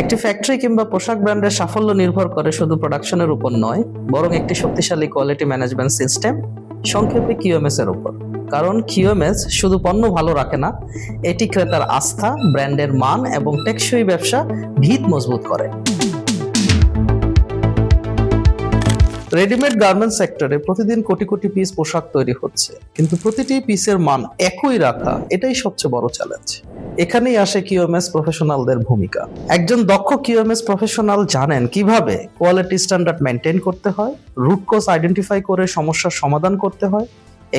একটি ফ্যাক্টরি কিংবা পোশাক ব্র্যান্ডের সাফল্য নির্ভর করে শুধু প্রোডাকশনের উপর নয়, বরং একটি শক্তিশালী কোয়ালিটি ম্যানেজমেন্ট সিস্টেম সংক্ষেপে কিউএমএস এর উপর। কারণ কিউএমএস শুধু পণ্য ভালো রাখে না, এটি ক্রেতার আস্থা ব্র্যান্ডের মান এবং টেকসই ব্যবসা ভিত মজবুত করে। রেডিমেড গার্মেন্টস সেক্টরে প্রতিদিন কোটি কোটি পিস পোশাক তৈরি হচ্ছে। কিন্তু প্রতিটি পিসের মান একই রাখা, এটাই সবচেয়ে বড় চ্যালেঞ্জ এখানেই আসে কিউএমএস প্রফেশনালদের ভূমিকা। একজন দক্ষ কিউএমএস প্রফেশনাল জানেন কীভাবে কোয়ালিটি স্ট্যান্ডার্ড মেনটেন করতে হয় রুট আইডেন্টিফাই করে সমস্যার সমাধান করতে হয়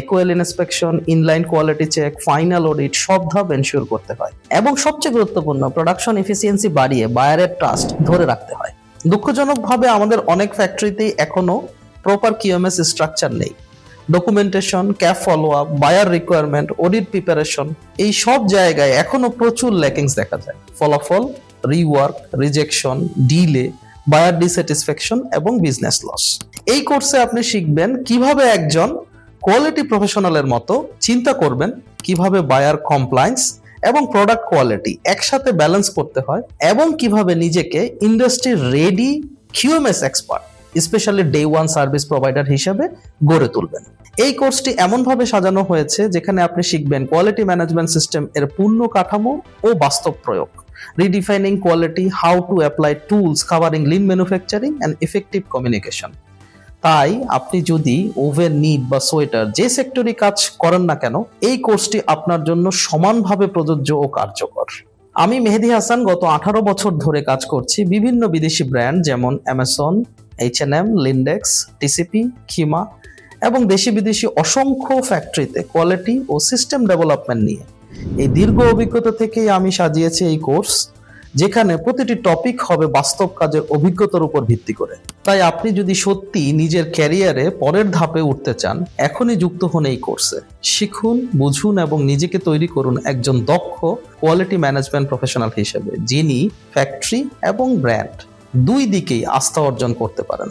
AQL inspection inline quality check final audit সব ধাপ এনশিওর করতে হয়। এবং সবচেয়ে গুরুত্বপূর্ণ প্রোডাকশন এফিসিয়েন্সি বাড়িয়ে বায়ারের ট্রাস্ট ধরে রাখতে হয়। দুঃখজনকভাবে আমাদের অনেক ফ্যাক্টরিতেই এখনও প্রপার কিউএমএস স্ট্রাকচার নেই। Documentation CAP follow up buyer requirement audit preparation এই সব জায়গায় এখনও প্রচুর ল্যাকিংস দেখা যায়। ফলাফল rework rejection delay buyer dissatisfaction এবং বিজনেস লস এই কোর্সে আপনি শিখবেন কীভাবে একজন কোয়ালিটি প্রফেশনালের মতো চিন্তা করবেন, কীভাবে বায়ার কমপ্লায়েন্স এবং প্রোডাক্ট কোয়ালিটি একসাথে ব্যালেন্স করতে হয় এবং কীভাবে নিজেকে industry ready QMS expert specially day one service provider হিসেবে গড়ে তুলবেন। এই কোর্সটি এমনভাবে সাজানো হয়েছে যেখানে আপনি শিখবেন কোয়ালিটি ম্যানেজমেন্ট সিস্টেম এর পূর্ণ কাঠামো ও বাস্তব প্রয়োগ redefining quality how to apply tools covering lean manufacturing and effective communication তাই আপনি যদি ওভেন, নিট বা সোয়েটার যে সেক্টরে কাজ করেন না কেন, এই কোর্সটি আপনার জন্য সমানভাবে প্রযোজ্য ও কার্যকর। আমি মেহেদি হাসান গত আঠারো বছর ধরে কাজ করছি বিভিন্ন বিদেশি ব্র্যান্ড যেমন Amazon H N M Lindex TCP খিমা এবং দেশি বিদেশি অসংখ্য ফ্যাক্টরিতে কোয়ালিটি ও সিস্টেম ডেভেলপমেন্ট নিয়ে। এই দীর্ঘ অভিজ্ঞতা থেকেই আমি সাজিয়েছি এই কোর্স। যেখানে প্রতিটি টপিক হবে বাস্তব কাজের অভিজ্ঞতার উপর ভিত্তি করে। তাই আপনি যদি সত্যি নিজের ক্যারিয়ারে পরের ধাপে উঠতে চান, এখনই যুক্ত হন এই কোর্সে শিখুন, বুঝুন এবং নিজেকে তৈরি করুন একজন দক্ষ কোয়ালিটি ম্যানেজমেন্ট প্রফেশনাল হিসেবে, যিনি ফ্যাক্টরি এবং ব্র্যান্ড দুই দিকেই আস্থা অর্জন করতে পারেন।